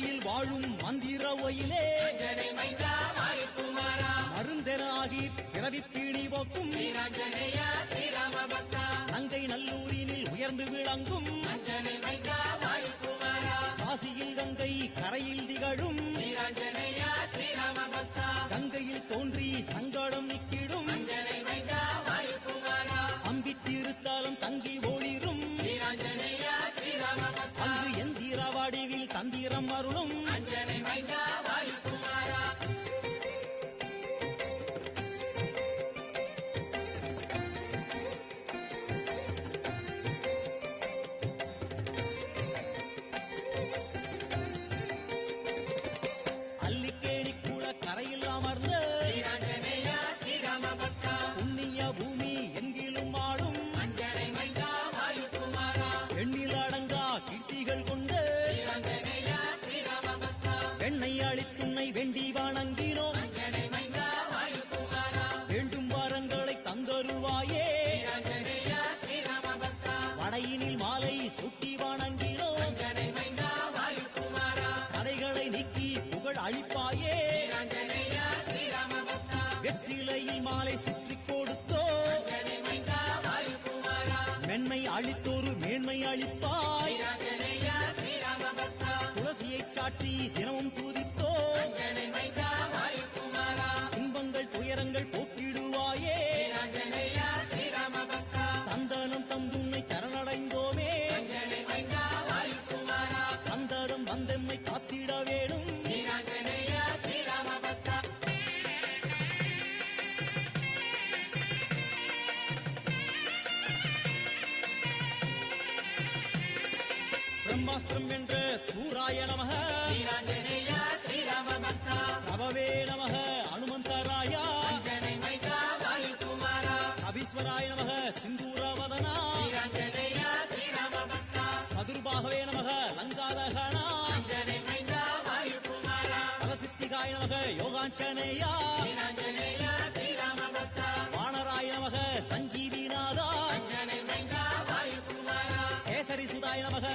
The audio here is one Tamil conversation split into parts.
மதுரையில் வாழும் மந்திர ஒயிலே மருந்தராகி பிறவிப்பீணி போக்கும். தங்கை நல்லூரினில் உயர்ந்து விளங்கும். காசியில் கங்கை கரையில் திகழும். கங்கையில் தோன்றி சங்கடம் நிற்கும். பிரம்மாஸ்திரம் என்ற சூராய நமக. நவவே நமக அனுமந்தராயா அபீஸ்வராய நமக சிந்தூரவதனா. சதுர்பாகவே நமக லங்காதகனா. பரசித்திகாய நமக யோகாஞ்சனேயா வானராய நமக சஞ்சீவிநாதா. கேசரி சுதாய நமக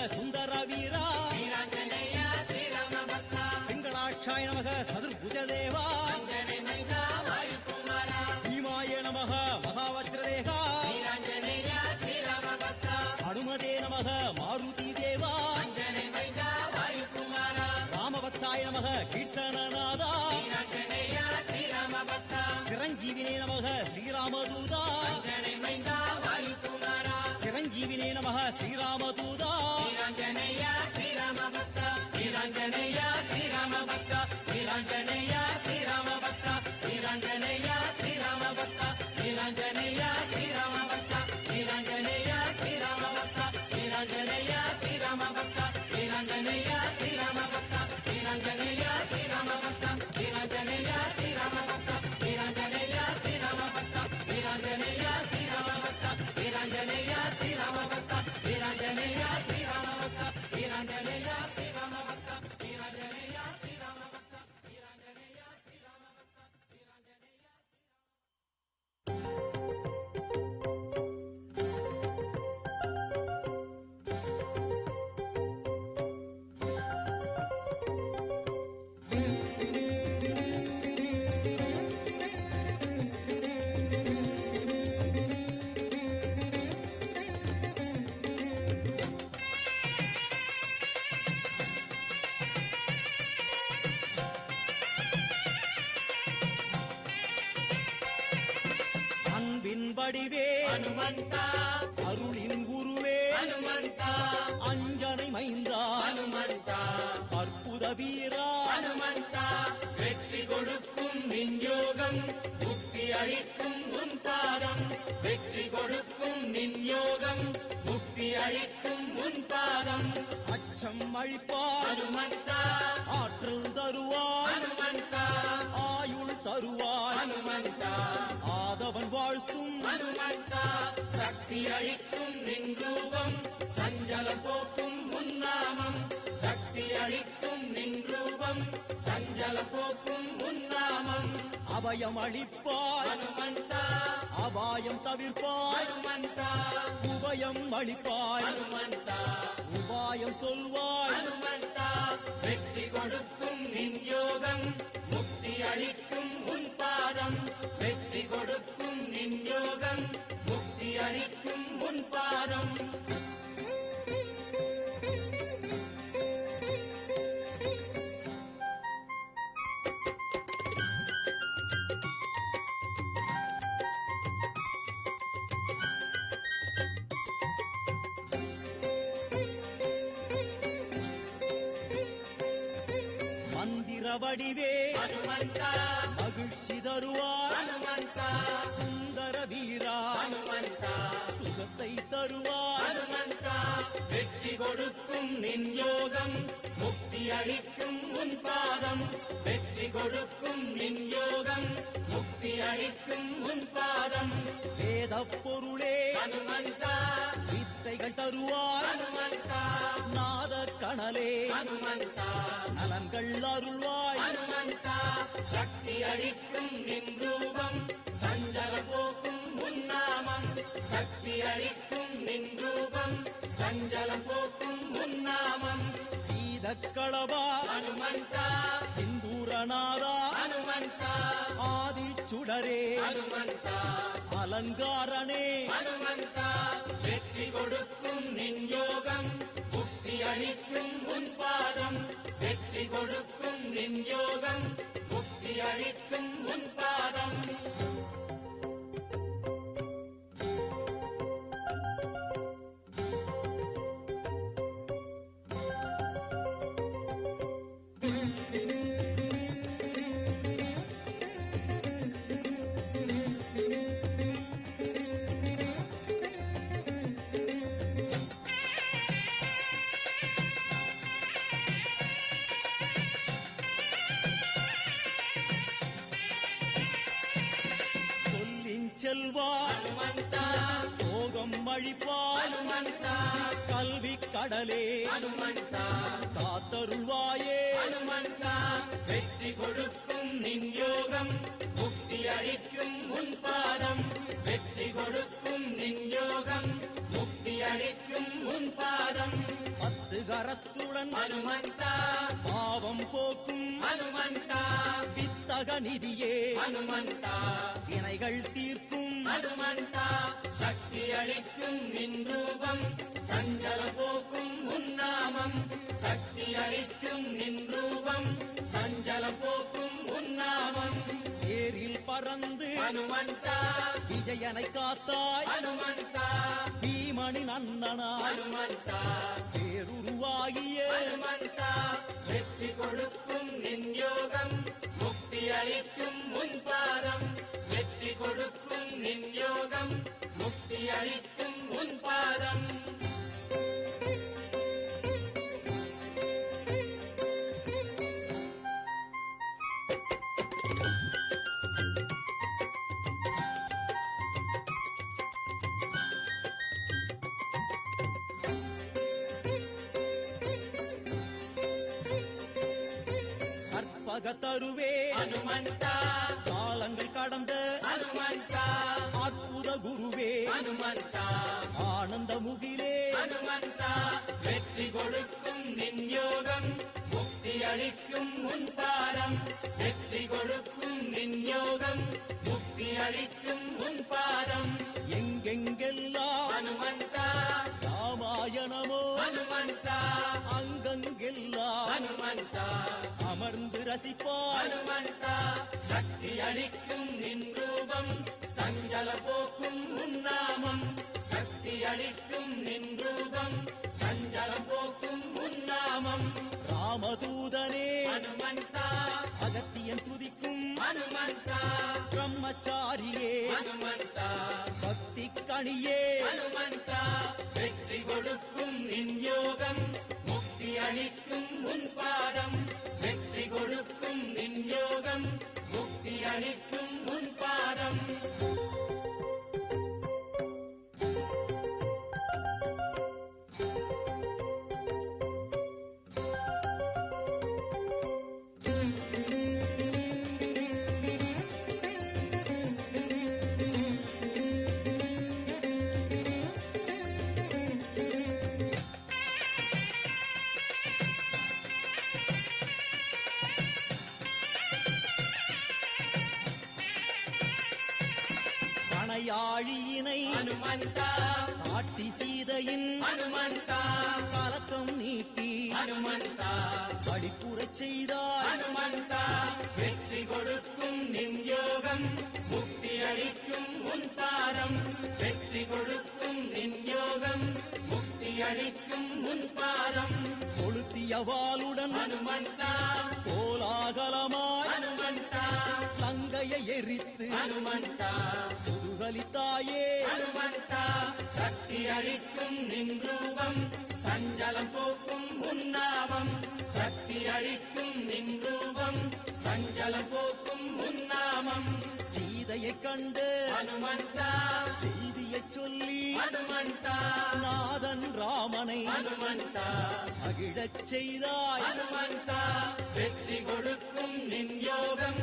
ಆಂಜನೇಯ வடிவே ஹனுமந்தா அருளின் குருவே. ஹனுமந்தா அஞ்சனை மைந்தா. ஹனுமந்தா அற்புத வீரா. ஹனுமந்தா வெற்றி கொடுக்கும் நின்யோகம் முக்தி அளிக்கும் உன் பாதம் வெற்றி கொடுக்கும் நின்யோகம் முக்தி அளிக்கும் உன் பாதம் அச்சம் அழிப்பாய் ஹனுமந்தா ஆற்றல் தருவாய் ஹனுமந்தா ஆயுள் ஹனுமந்தா அவன் வாழ்த்தும். ஹனுமந்தா சக்தி அளிக்கும் நின்றூபம் சஞ்சலம் போக்கும் உன்னாமம் சக்தி அளிக்கும் நின்றூபம் சஞ்சலம் போக்கும் உன்னாமம் அபயம் அளிப்பாய். அபாயம் தவிர்ப்பாய். உபயம் அளிப்பாய். உபாயம் சொல்வாய். வெற்றி கொடு கொடுக்கும் நின் யோகம் முக்தி அளிக்கும் உன் பாதம். வெற்றி கொடுக்கும் நின் யோகம் முக்தி அளிக்கும் உன் பாதம். மந்திர வடிவே. மகிழ்ச்சி தருவார் சுந்தர வீரா. சுகத்தை தருவார் வெற்றி கொடுக்கும் நின் யோகம். முக்தி அளிக்கும் உன் பாதம். வெற்றி கொடுக்கும் நின் யோகம். முக்தி அளிக்கும் உன் பாதம். வேத பொருளே. வித்தைகள் தருவார் நாத கணலே நலன்கள் அருள்வாய். சக்தி அளிக்கும் நின் ரூபம் சஞ்சல போக்கும் உன்னாமம் சக்தி அளிக்கும் நின் ரூபம் சஞ்சலம் போக்கும் உன்னாமம் சீதக்களவா. ஹனுமந்தா சிந்தூரநாதா. ஹனுமந்தா ஆதி சுடரே ஹனுமந்தா அலங்காரனே. ஹனுமந்தா வெற்றி கொடுக்கும் நின் யோகம் அளிக்கும் உன் பாதம் வெற்றி கொடுக்கும் நின் யோகம். முக்தி அளிக்கும் உன் பாதம். சொல்லின் செல்வா. ஹனுமந்தா. சோகம் ஹனுமந்தா. கல்வி கடலே. காத்தருள்வாயே. வெற்றி கொடுக்கும் நின் யோகம். முக்தி அளிக்கும் உன் பாதம். வெற்றி கொடுக்கும் நின் யோகம். முக்தி அளிக்கும் உன் பாதம். கரத்துடன் ஹனுமந்தா பாவம் போக்கும் ஹனுமந்தா வித்தக நிதியே ஹனுமந்தா வினைகள் தீர்க்கும் ஹனுமந்தா சக்தி அளிக்கும் நின் ரூபம் சஞ்சல போக்கும் உன்னாமம். சக்தி அளிக்கும் நின் ரூபம் சஞ்சல போக்கும் உன்னாமம். தேரில் பறந்து ஹனுமந்தா விஜயனை காத்தாய் ஹனுமந்தா அண்ணனா ஹனுமந்தா பேருருவாகிய வெற்றி கொடுக்கும் நின் யோகம் முக்தி அளிக்கும் உன் பாதம் வெற்றி கொடுக்கும் நின் யோகம் முக்தி அளிக்கும் உன் பாதம் கற்பக தருவே ஹனுமந்தா காலங்கள் கடந்த ஹனுமந்தா அற்புத குருவே. ஹனுமந்தா ஆனந்த முகிலே ஹனுமந்தா வெற்றி கொடுக்கும் நின் யோகம் முக்தி அளிக்கும் உன் பாதம் வெற்றி கொடுக்கும் நின் யோகம் முக்தி அளிக்கும் உன் பாதம் எங்கெங்கெல்லாம் ஹனுமந்தா ராமாயணமோ ஹனுமந்தா அங்கங்கெல்லாம் ஹனுமந்தா அமர்ந்து ரசிப்பாய். ஹனுமந்தா சக்தி அளிக்கும் நின் ரூபம் சஞ்சல போக்கும் உன்னாமம் சக்தி அளிக்கும் நின் ரூபம் சஞ்சலம் போக்கும் உன்னாமம் ராமதூதனே ஹனுமந்தா அகத்தியன் துதிக்கும் ஹனுமந்தா. பிரம்மச்சாரியே ஹனுமந்தா பக்தி கணியே ஹனுமந்தா வெற்றி கொடுக்கும் நின் யோகம் முக்தி அளிக்கும் ஹனுமந்தா. காட்டி சீதையின் ஹனுமந்தா. கலக்கம் நீட்டி ஹனுமந்தா. அடிப்புறச் செய்தாய் ஹனுமந்தா. வெற்றி கொடுக்கும் நின் யோகம் முக்தி அளிக்கும் உன் பாதம். வெற்றி கொடுக்கும் நின் யோகம் முக்தி அளிக்கும் உன் பாதம். கொளுத்திய வாளுடன் ஹனுமந்தா. லங்கையை எரித்து ஹனுமந்தா முதுகலித்தாயே. ஹனுமந்தா சக்தி அளிக்கும் நின் ரூபம் சஞ்சலம் போக்கும் உன்னாமம் சக்தி அளிக்கும் நின் ரூபம் சஞ்சலம் போக்கும் உன்னாமம் சீதையைக் கண்டு ஹனுமந்தா செய்தியைச் சொல்லி ஹனுமந்தா நாதன் ராமனை ஹனுமந்தா மகிழச் செய்தாய். ஹனுமந்தா வெற்றி கொடுக்கும் நின் யோகம்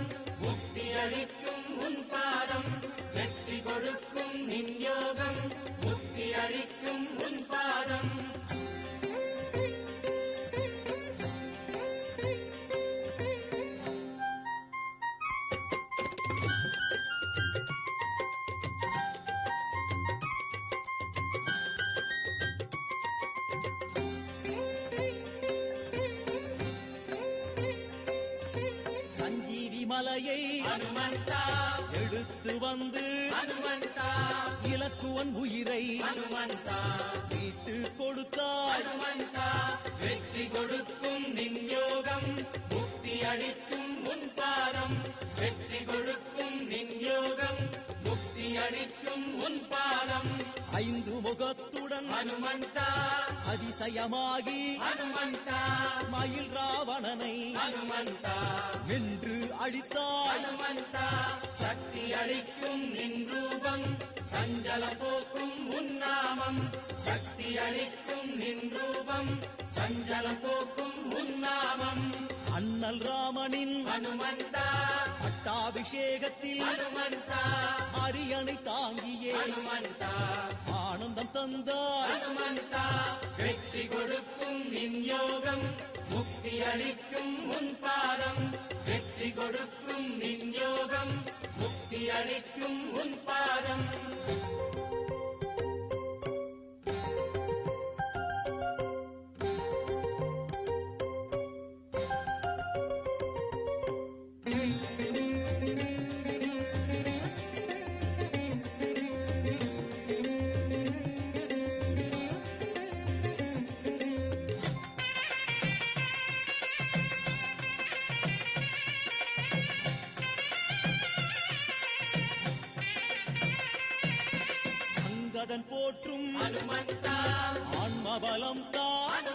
எடுத்து வந்து இலக்குவன் உயிரை கொடுத்தாய் ஹனுமந்தா வெற்றி கொடுக்கும் நின் யோகம் முக்தி அளிக்கும் உன் பாதம் வெற்றி கொடுக்கும் நின் யோகம் முக்தி அளிக்கும் உன் பாதம் ஐந்து முகத்துடன் ஹனுமந்தா. அதிசயமாகி ஹனுமந்தா. மயில் ராவணனை ஹனுமந்தா. வென்று அழித்தாய். ஹனுமந்தா. சக்தி அளிக்கும் நின் ரூபம் சஞ்சல போக்கும் உன்னாமம் சக்தி அளிக்கும் நின் ரூபம் சஞ்சல போக்கும் உன்னாமம் அண்ணல் ராமனின் ஹனுமந்தா. பட்டாபிஷேகத்தில் ஹனுமந்தா. அரியணை தாங்கியே. ஹனுமந்தா. வரம் தந்தாய். ஹனுமந்தா வெற்றி கொடுக்கும் நின் யோகம். முக்தி அளிக்கும் உன் பாதம். வெற்றி கொடுக்கும் நின் யோகம். முக்தி அளிக்கும் உன் பாதம். ஆன்மபலம் தான்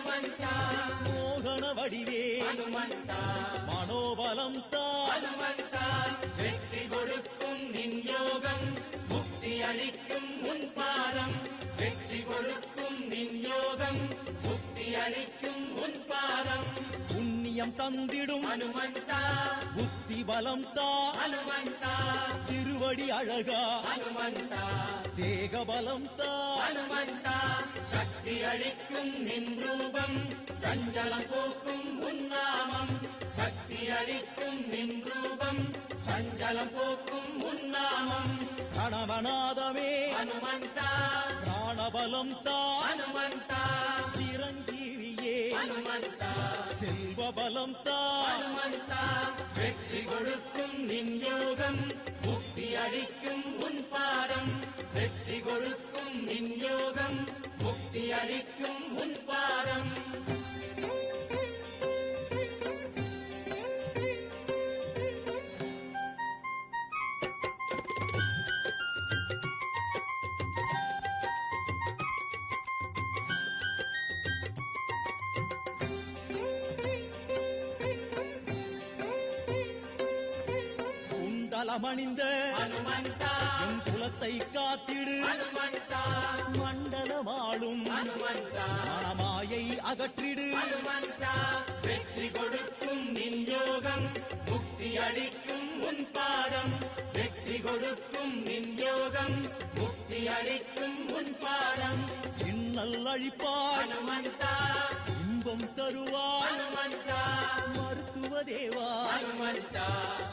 மோகன வடிவே மனோபலம் தான் வெற்றி கொடுக்கும் நின் யோகம் முக்தி அளிக்கும் உன் பாதம் வெற்றி கொடுக்கும் நின் யோகம் முக்தி அளிக்கும் உன் புண்ணியம் தந்திடும். புத்தி பலம் ஹனுமந்தா திருவடி அழகா. தேக பலம் ஹனுமந்தா சக்தி அளிக்கும் நின் ரூபம். சஞ்சலம் போக்கும் உன்னாமம் சக்தி அளிக்கும் நின் ரூபம். சஞ்சலம் போக்கும் உன்னாமம் கணவனாதமே ஹனுமந்தா பிராணபலம் தான் ஹனுமந்தா சிரஞ்சீவியே ஹனுமந்தா செல்வபலம் தான் ஹனுமந்தா வெற்றி கொடுக்கும் நின் யோகம் முக்தி அளிக்கும் உன் பாதம் வெற்றி கொடுக்கும் நின் யோகம் முக்தி அளிக்கும் உன் பாதம் குண்டலமணிந்த ஹனுமந்தா என் குலத்தை காத்திடு. மண்டலமாளும் மனமாயை அகற்றிடு. வெற்றி கொடுக்கும் நின் யோகம் முக்தி அளிக்கும் உன் பாதம் வெற்றி கொடுக்கும் நின் யோகம் முக்தி அளிக்கும் உன் பாதம் இன்னல் ஹனுமந்தா இன்பம் தருவாய் ஹனுமந்தா மருத்துவ தேவா ஹனுமந்தா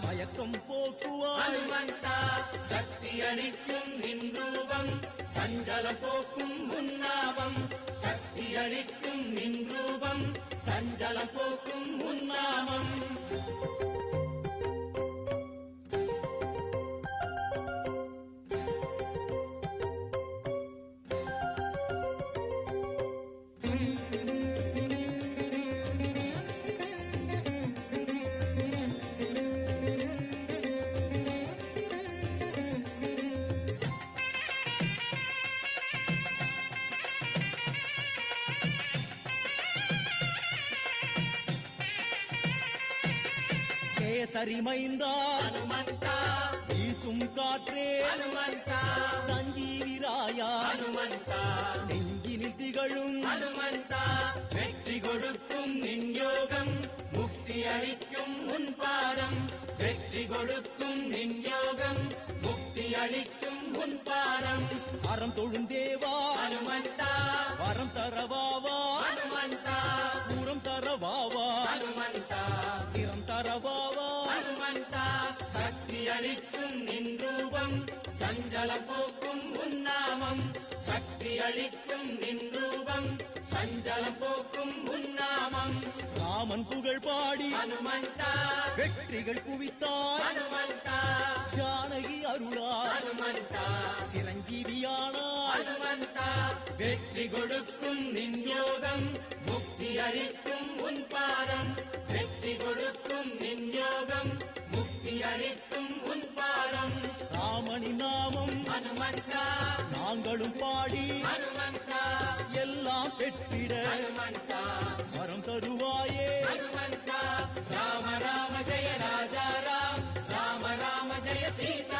மயக்கம் ஹனுமந்தா சக்தி அளிக்கும் நின் ரூபம் சஞ்சலம் போக்கும் உன்னாமம் சக்தி அளிக்கும் நின் ரூபம் சஞ்சலம் போக்கும் உன்னாமம் கேசரி மைந்தா ஹனுமந்தா வீசும் காற்றே ஹனுமந்தா சஞ்சீவி ராயா ஹனுமந்தா நெஞ்சினில் திகழும் வெற்றி கொடுக்கும் நின் யோகம் முக்தி அளிக்கும் உன் பாதம் வெற்றி கொடுக்கும் நின் யோகம் முக்தி அளிக்கும் உன் பாதம். அறம் தொழும் தேவா வரம் தரவாவா அளிக்கும் நின் ரூபம் சஞ்சலம் போக்கும் உன்னாமம். சக்தி அளிக்கும் நின் ரூபம் சஞ்சலம் போக்கும் உன்னாமம். ராமன் புகழ் பாடி ஹனுமந்தா வெற்றிகள் குவித்தாய் ஹனுமந்தா ஜானகி அருளாய் ஹனுமந்தா சிரஞ்சீவியானாய் ஹனுமந்தா வெற்றி கொடுக்கும் நின் யோகம் முக்தி அளிக்கும் உன் பாதம். வெற்றி கொடுக்கும் நின் யோகம் முக்தி அளிக்கும் உன் பாதம். ராமனின் நாமம். ஹனுமந்தா நாங்களும் பாடி. ஹனுமந்தா எல்லாம் பெற்றிட. ஹனுமந்தா வரம் தருவாயே. ஹனுமந்தா ராம ராம ஜெய ராஜா ராம். ராம ராம ஜெய சீதாராம்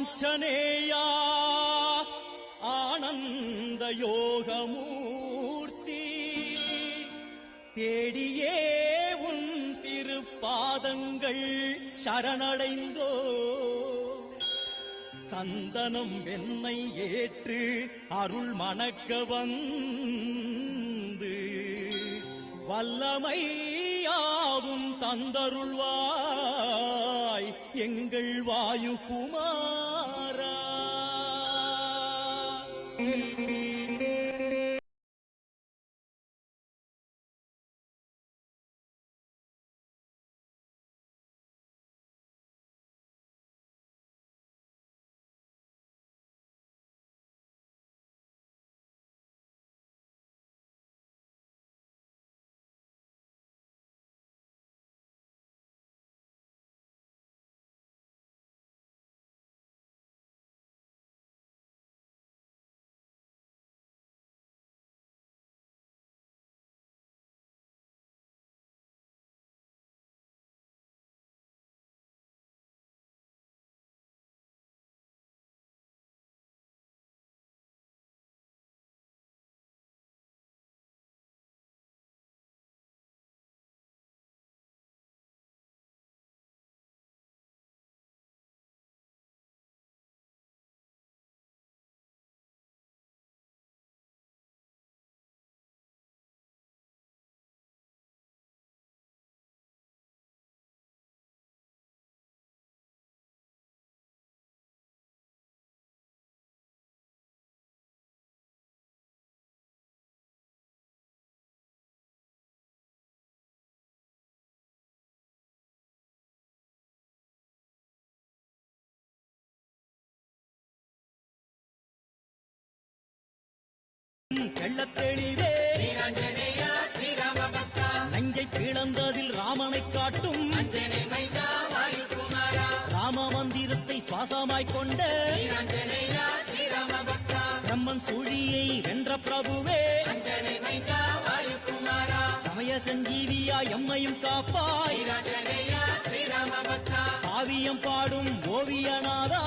ஆஞ்சநேயா ஆனந்த யோகமூர்த்தி தேடியே உன் திருப்பாதங்கள் சரணடைந்தோ? சந்தனம் வெண்ணை ஏற்று அருள் மணக்க வந்து வல்லமையாவும் தந்தருள்வாய் எங்கள் வாயு குமாரா தெளிவே நஞ்சை பிளந்ததில் ராமனை காட்டும். ராம மந்திரத்தை சுவாசமாய் கொண்ட. பிரம்மன் சூழியை வென்ற பிரபுவே. சமய சஞ்சீவியா எம்மையும் காப்பாய். காவியம் பாடும் ஓவியநாதா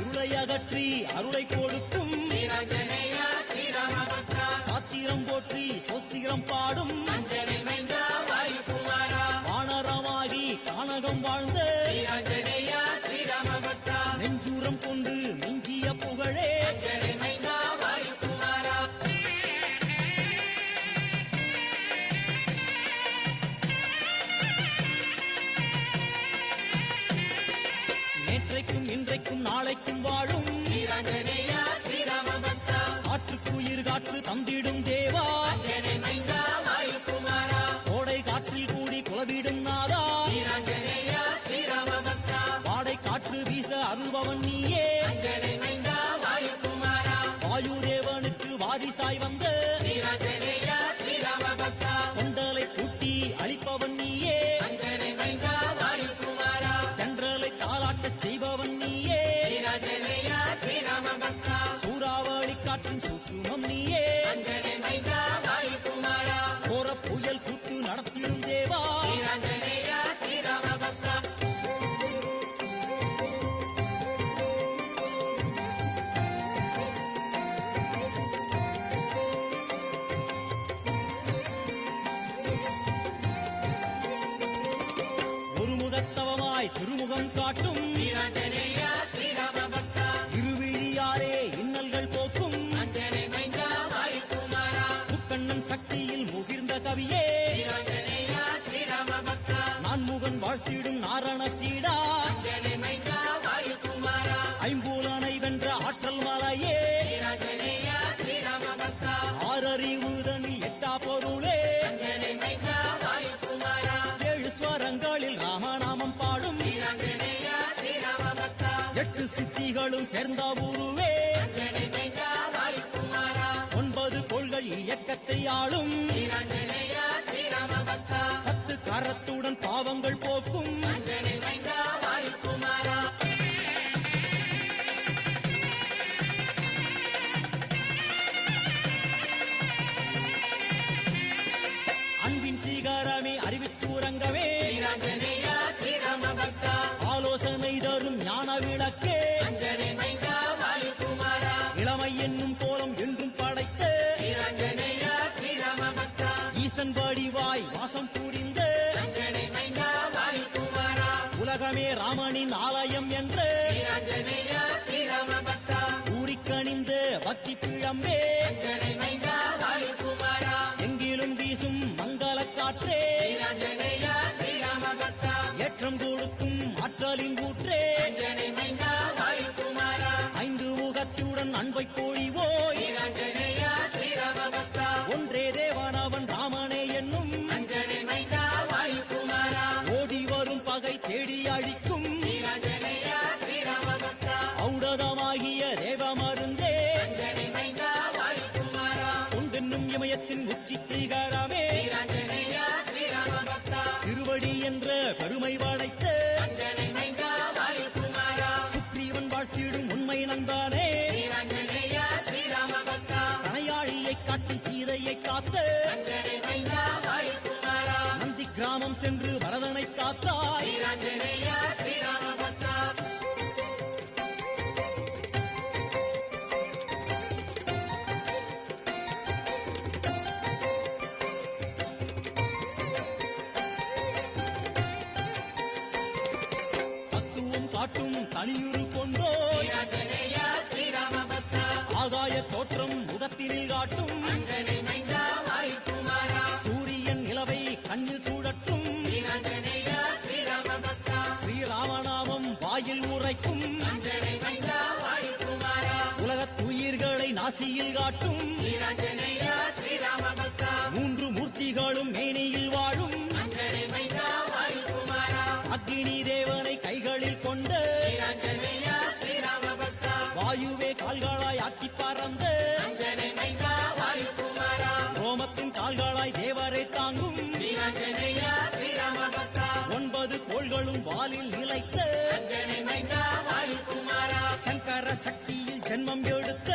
இருளை அகற்றி அருளை கொடுக்கும். சாத்திரம் போற்றி சோஸ்திரம் பாடும். தாய்வம் மலர்ந்த உருவே ஒன்பது கோள்கள் இயக்கத்தை ஆளும். பத்து கரத்துடன் பாவங்கள் போக்கும். வாசன் வடிவாய் வாசம் புரிந்த. உலகமே ராமனின் ஆலயம் என்று. ஊரிக்கணிந்த பக்தி பிழம்பே. எங்கிலும் வீசும் மங்கள காற்றே. ஏற்றம் கொடுக்கும் ஆற்றலின் ஊற்றே. ஐந்து முகத்துடன் அன்பை போ சமயத்தில் அணியுரு கொண்டோ ஆகாய தோற்றம் முகத்தினில் காட்டும். சூரியன் நிலவை கண்ணில் சூழட்டும். ஸ்ரீராமநாமம் வாயில் உரைக்கும். உலகத்துயிர்களை நாசியில் காட்டும். சக்தியில் ஜென்மம் எடுத்த